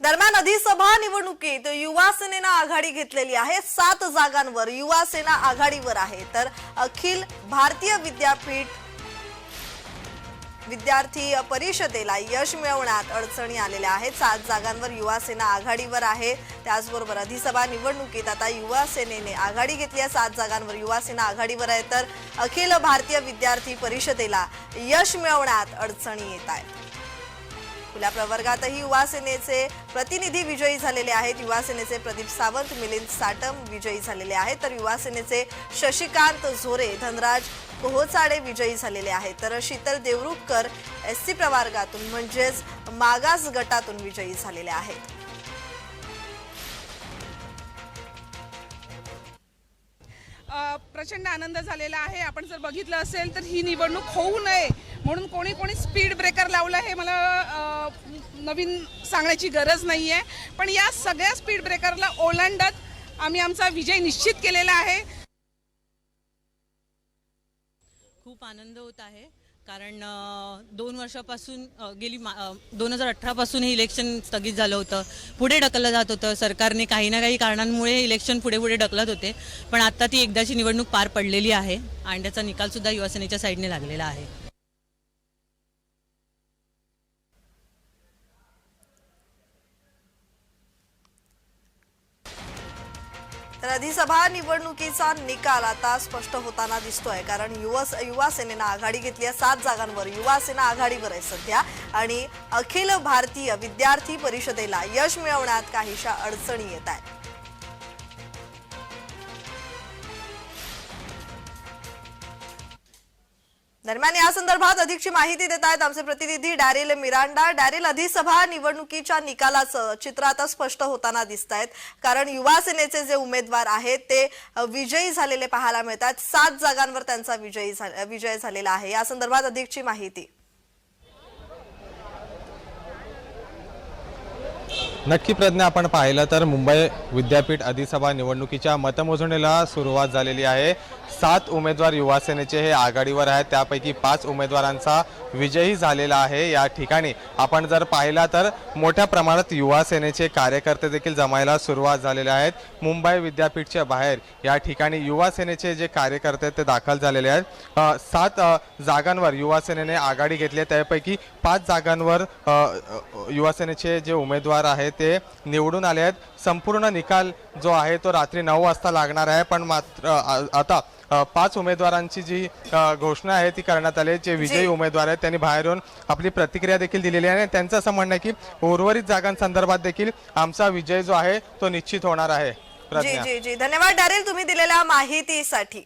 दरम्यान अधिसभा निवडणुकीत युवा सेनेनं आघाडी घेतलेली आहे. सात जागांवर युवा सेना आघाडीवर आहे. तर अखिल भारतीय विद्यापीठ विद्यार्थी परिषदेला यश मिळवण्यात अडचणी आलेल्या आहेत. सात जागांवर युवा सेना आघाडीवर आहे. त्याचबरोबर अधिसभा निवडणुकीत आता युवा सेनेने आघाडी घेतली आहे. सात जागांवर युवा सेना आघाडीवर आहे. तर अखिल भारतीय विद्यार्थी परिषदेला यश मिळवण्यात अडचणी येत आहेत. खुल्या प्रवर्गातही युवा सेनेचे प्रतिनिधी विजयी झालेले आहेत. युवा सेनेचे प्रदीप सावंत मिलिंद साटम विजयी झालेले आहेत. तर युवा सेनेचे शशिकांत झोरे धनराज कोहोचाडे विजयी झालेले आहेत. तर शीतल देवरुखकर एस सी प्रवर्गातून म्हणजेच मागास गटातून विजयी झालेले आहेत. प्रचंड आनंद झालेला आहे. आपण जर बघितलं असेल तर ही निवडणूक होऊ नये म्हणून कोणी कोणी स्पीड ब्रेकर लावलं हे मला नवीन सांगण्याची गरज नाही आहे पण या सगळ्या स्पीड ब्रेकरला ओलांडत आम्ही आमचा विजय निश्चित केलेला आहे. खूप आनंद होत आहे कारण दोन वर्षापासून गेली दोन हजार अठरापासून हे इलेक्शन स्थगित झालं होतं. पुढे ढकललं जात होतं. सरकारने काही ना काही कारणांमुळे इलेक्शन पुढे पुढे ढकलत होते. पण आता ती एकदाची निवडणूक पार पडलेली आहे. आणि त्याचा निकालसुद्धा युवासेनेच्या साईडने लागलेला आहे. तर अधिसभा निवडणुकीचा निकाल आता स्पष्ट होताना दिसतोय कारण युवा युवा सेनेनं आघाडी घेतली आहे सात जागांवर. युवा सेना आघाडीवर आहे सध्या आणि अखिल भारतीय विद्यार्थी परिषदेला यश मिळवण्यात काहीशा अडचणी येत आहेत. दरम्यान या संदर्भात अधिकची माहिती देत आहेत आमचे प्रतिनिधी डॅरिल मिरांडा. डॅरिल अधिसभा निवडणुकीच्या निकालाचं चित्र आता स्पष्ट होताना दिसत आहेत कारण युवा सेनेचे जे उमेदवार आहेत ते विजयी झालेले पाहायला मिळतात सात जागांवर त्यांचा विजयी विजय झालेला आहे. या संदर्भात अधिकची माहिती. नक्की प्रज्ञा आपण पाहिलं तर मुंबई विद्यापीठ अधिसभा निवडणुकीच्या मतमोजणीला सुरुवात झालेली आहे. सात उमेदवार युवासेनेचे हे आघाडीवर आहेत. त्यापैकी पाच उमेदवारांचा विजयी झालेला आहे या ठिकाणी. आपण जर पाहिला तर मोठ्या प्रमाणात युवासेनेचे कार्यकर्ते देखील जमायला सुरुवात झालेले आहेत. मुंबई विद्यापीठच्या बाहेर या ठिकाणी युवासेनेचे जे कार्यकर्ते आहेत ते दाखल झालेले आहेत. सात जागांवर युवासेनेने आघाडी घेतली आहे. त्यापैकी पाच जागांवर युवासेनेचे जे उमेदवार आहेत ते निवडून आले आहेत. संपूर्ण निकाल जो आहे तो रात्री नऊ वाजता लागणार आहे. पण मात्र आता पाच उमेदवारांची जी घोषणा आहे ती करण्यात आली जे विजयी उमेदवार आहेत त्यांनी बाहेर येऊन आपली प्रतिक्रिया देखील दिलेली आहे. आणि त्यांचं असं म्हणणं आहे की उर्वरित जागांसंदर्भात देखील आमचा विजय जो आहे तो निश्चित होणार आहे. जी प्रज्ञा. जी जी. धन्यवाद डॅरिल तुम्ही दिलेल्या माहितीसाठी.